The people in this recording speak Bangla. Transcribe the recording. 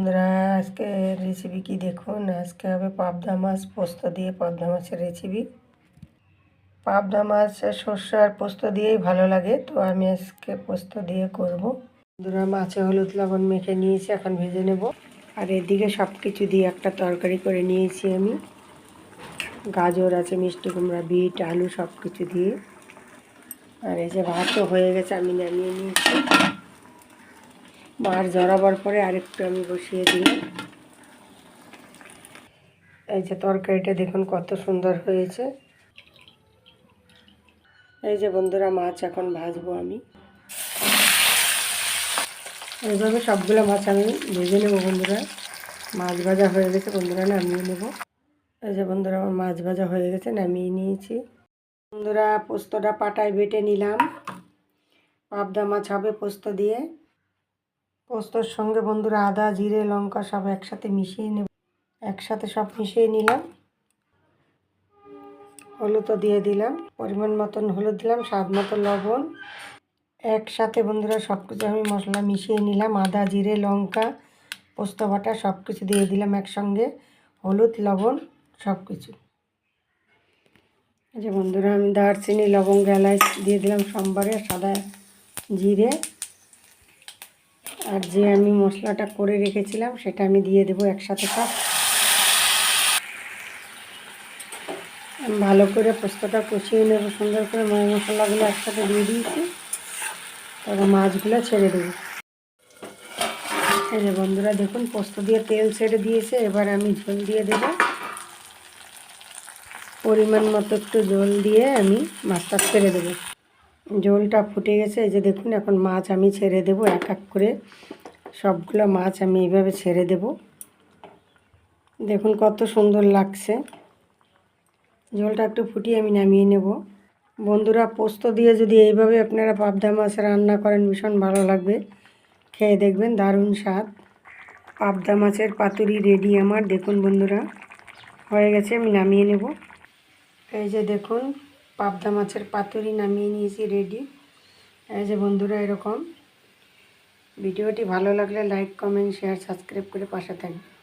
বন্ধুরা, আজকে রেসিপি কি দেখুন? আজকে হবে পাবদা মাছ পোস্ত দিয়ে পাবদা মাছের রেসিপি পাবদা মাছ, সর্ষে আর পোস্ত দিয়েই ভালো লাগে, তো আমি আজকে পোস্ত দিয়ে করব। বন্ধুরা, মাছে হলুদ লবণ মেখে নিয়েছি, এখন ভেজে নেব। আর এদিকে সব কিছু দিয়ে একটা তরকারি করে নিয়েছি আমি। গাজর আছে, মিষ্টি কুমড়া, বিট, আলু সব কিছু দিয়ে। আর এই যে ভাতও হয়ে গেছে, আমি নামিয়ে নিয়েছি। মার জড়াবার পরে আরেকটু আমি বসিয়ে দিই। এই যে তরকারিটা দেখুন কত সুন্দর হয়েছে। এই যে বন্ধুরা মাছ এখন ভাজবো আমি। এইভাবে সবগুলো মাছ আমি ভেজে নেব বন্ধুরা। মাছ ভাজা হয়ে গেছে, বন্ধুরা নামিয়ে নেব। এই যে বন্ধুরা আমার মাছ ভাজা হয়ে গেছে, নামিয়ে নিয়েছি। বন্ধুরা পোস্তটা পাটায় বেটে নিলাম। পাবদা মাছ হবে পোস্ত দিয়ে। পোস্তর সঙ্গে বন্ধুরা আদা, জিরে, লঙ্কা সব একসাথে মিশিয়ে নেব। একসাথে সব মিশিয়ে নিলাম। হলুদও দিয়ে দিলাম। পরিমাণ মতন হলুদ দিলাম, স্বাদ মতো লবণ। একসাথে বন্ধুরা সব কিছু আমি মশলা মিশিয়ে নিলাম। আদা, জিরে, লঙ্কা, পোস্ত বাটা সব কিছু দিয়ে দিলাম একসঙ্গে। হলুদ, লবণ সব কিছু। যে বন্ধুরা আমি দারচিনি, লবঙ্গ এলাচ দিয়ে দিলাম, সোমবারে, সাদা জিরে। আর যে আমি মশলাটা করে রেখেছিলাম, সেটা আমি দিয়ে দেবো একসাথে সব। ভালো করে পোস্তটা কষিয়ে নেব, সুন্দর করে ময় মশলাগুলো একসাথে দিয়ে দিয়েছি। তারপর মাছগুলো ছেড়ে দেবো। এই বন্ধুরা, দেখুন, পোস্ত দিয়ে তেল ছেড়ে দিয়েছে, এবার আমি ঝোল দিয়ে দেবো। পরিমাণ মতো একটু জল দিয়ে আমি মাছটা ছেড়ে দেবো। জলটা ফুটে গেছে, এই যে দেখুন এখন মাছ আমি ছেড়ে দেবো এক এক করে। সবগুলো মাছ আমি এইভাবে ছেড়ে দেব। দেখুন কত সুন্দর লাগছে। জলটা একটু ফুটিয়ে আমি নামিয়ে নেব। বন্ধুরা, পোস্ত দিয়ে যদি এইভাবে আপনারা পাবদা মাছ রান্না করেন, ভীষণ ভালো লাগবে। খেয়ে দেখবেন দারুণ স্বাদ। পাবদা মাছের পাতুরি রেডি আমার। দেখুন বন্ধুরা, হয়ে গেছে, আমি নামিয়ে নেব। এই যে দেখুন পাবদা মাছের পাতুরি নামিয়ে নিয়েছি রেডি এই যে বন্ধুরা, এরকম। ভিডিওটি ভালো লাগলে লাইক কমেন্ট শেয়ার সাবস্ক্রাইব করে পাশে থাকবে।